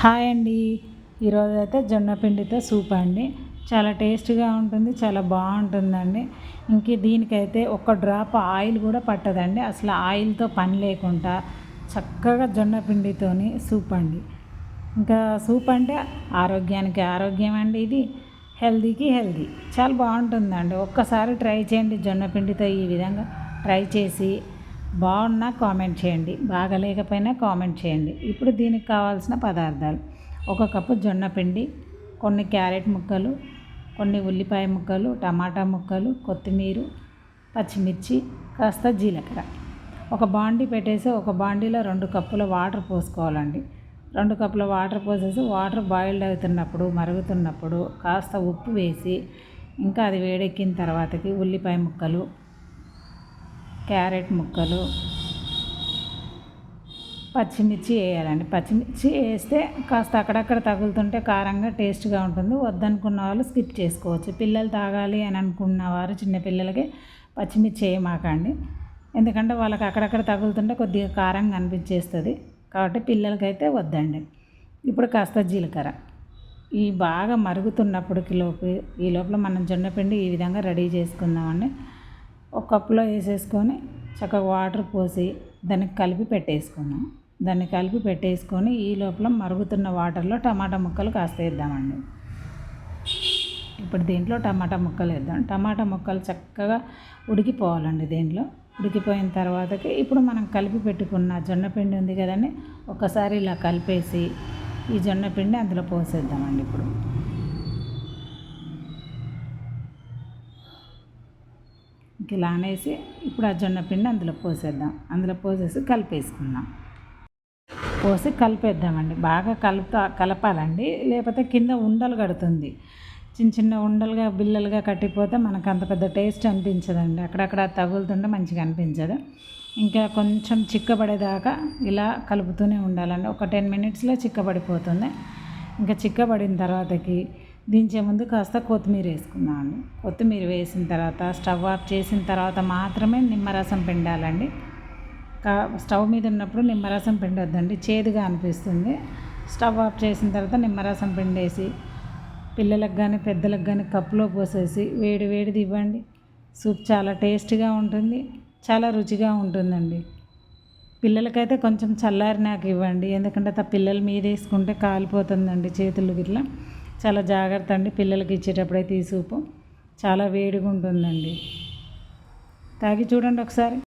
Hi అండి. ఈరోజు అయితే జొన్న పిండితో సూప్ అండి. చాలా టేస్ట్గా ఉంటుంది చాలా బాగుంటుందండి. ఇంక దీనికైతే ఒక డ్రాప్ ఆయిల్ కూడా పట్టదండి. అసలు ఆయిల్తో పని లేకుండా చక్కగా జొన్న పిండితోని సూప్ అండి. ఇంకా సూప్ అంటే ఆరోగ్యానికి ఆరోగ్యం అండి ఇది. హెల్దీకి హెల్దీ. చాలా బాగుంటుందండి. ఒక్కసారి ట్రై చేయండి జొన్న పిండితో ఈ విధంగా. ట్రై చేసి బాగున్నా కామెంట్ చేయండి బాగలేకపోయినా కామెంట్ చేయండి. ఇప్పుడు దీనికి కావాల్సిన పదార్థాలు. ఒక కప్పు జొన్న పిండి కొన్ని క్యారెట్ ముక్కలు కొన్ని ఉల్లిపాయ ముక్కలు టమాటా ముక్కలు కొత్తిమీర పచ్చిమిర్చి కాస్త జీలకర్ర. ఒక బాండీ పెట్టేసి ఒక బాండీలో రెండు కప్పుల వాటర్ పోసుకోవాలండి. రెండు కప్పుల వాటర్ పోసేసి వాటర్ బాయిల్డ్ అవుతున్నప్పుడు మరుగుతున్నప్పుడు కాస్త ఉప్పు వేసి ఇంకా అది వేడెక్కిన తర్వాతకి ఉల్లిపాయ ముక్కలు క్యారెట్ ముక్కలు పచ్చిమిర్చి వేయాలండి. పచ్చిమిర్చి వేస్తే కాస్త అక్కడక్కడ తగులుతుంటే కారంగా టేస్ట్గా ఉంటుంది. వద్దనుకున్న వాళ్ళు స్కిప్ చేసుకోవచ్చు. పిల్లలు తాగాలి అని అనుకున్న వారు చిన్నపిల్లలకి పచ్చిమిర్చి వేయమాకండి. ఎందుకంటే వాళ్ళకి అక్కడక్కడ తగులుతుంటే కొద్దిగా కారంగా అనిపించేస్తుంది. కాబట్టి పిల్లలకైతే వద్దండి. ఇప్పుడు కాస్త జీలకర్ర. ఈ బాగా మరుగుతున్నప్పటికి లోపు ఈ లోపల మనం జొన్నపిండి ఈ విధంగా రెడీ చేసుకుందామండి. ఒక కప్పులో వేసేసుకొని చక్కగా వాటర్ పోసి దానికి కలిపి పెట్టేసుకున్నాం. దాన్ని కలిపి పెట్టేసుకొని ఈ లోపల మరుగుతున్న వాటర్లో టమాటా ముక్కలు కాస్త వేద్దామండి. ఇప్పుడు దీంట్లో టమాటా ముక్కలు వేద్దాం. టమాటా ముక్కలు చక్కగా ఉడికిపోవాలండి దీంట్లో. ఉడికిపోయిన తర్వాతకి ఇప్పుడు మనం కలిపి పెట్టుకున్న జొన్నపిండి ఉంది కదండి ఒకసారి ఇలా కలిపేసి ఈ జొన్నపిండి అందులో పోసేద్దామండి ఇప్పుడు. ఇంక ఇలా అనేసి ఇప్పుడు ఆ జొన్న పిండి అందులో పోసేద్దాం. అందులో పోసేసి కలిపేసుకుందాం. పోసి కలిపేద్దామండి. బాగా కలుపుతా కలపాలండి. లేకపోతే కింద ఉండలు కడుతుంది. చిన్న చిన్న ఉండలుగా బిల్లలుగా కట్టిపోతే మనకు అంత పెద్ద టేస్ట్ అనిపించదండి. అక్కడక్కడ తగులుతుంటే మంచిగా అనిపించదు. ఇంకా కొంచెం చిక్కబడేదాకా ఇలా కలుపుతూనే ఉండాలండి. ఒక టెన్ మినిట్స్లో చిక్కబడిపోతుంది. ఇంకా చిక్కబడిన తర్వాతకి దించే ముందు కాస్త కొత్తిమీర వేసుకుందామండి. కొత్తిమీర వేసిన తర్వాత స్టవ్ ఆఫ్ చేసిన తర్వాత మాత్రమే నిమ్మరసం పిండాలండి. కా స్టవ్ మీద ఉన్నప్పుడు నిమ్మరసం పిండొద్దండి చేదుగా అనిపిస్తుంది. స్టవ్ ఆఫ్ చేసిన తర్వాత నిమ్మరసం పిండేసి పిల్లలకు కానీ పెద్దలకు కానీ కప్పులో పోసేసి వేడి వేడిది ఇవ్వండి. సూప్ చాలా టేస్ట్గా ఉంటుంది చాలా రుచిగా ఉంటుందండి. పిల్లలకైతే కొంచెం చల్లారినాక ఇవ్వండి ఎందుకంటే పిల్లల మీద వేసుకుంటే కాలిపోతుందండి చేతులు గిట్లా. చాలా జాగ్రత్త అండి. పిల్లలకి ఇచ్చేటప్పుడైతే ఈ సూపు చాలా వేడిగా ఉంటుందండి. తాగి చూడండి ఒకసారి.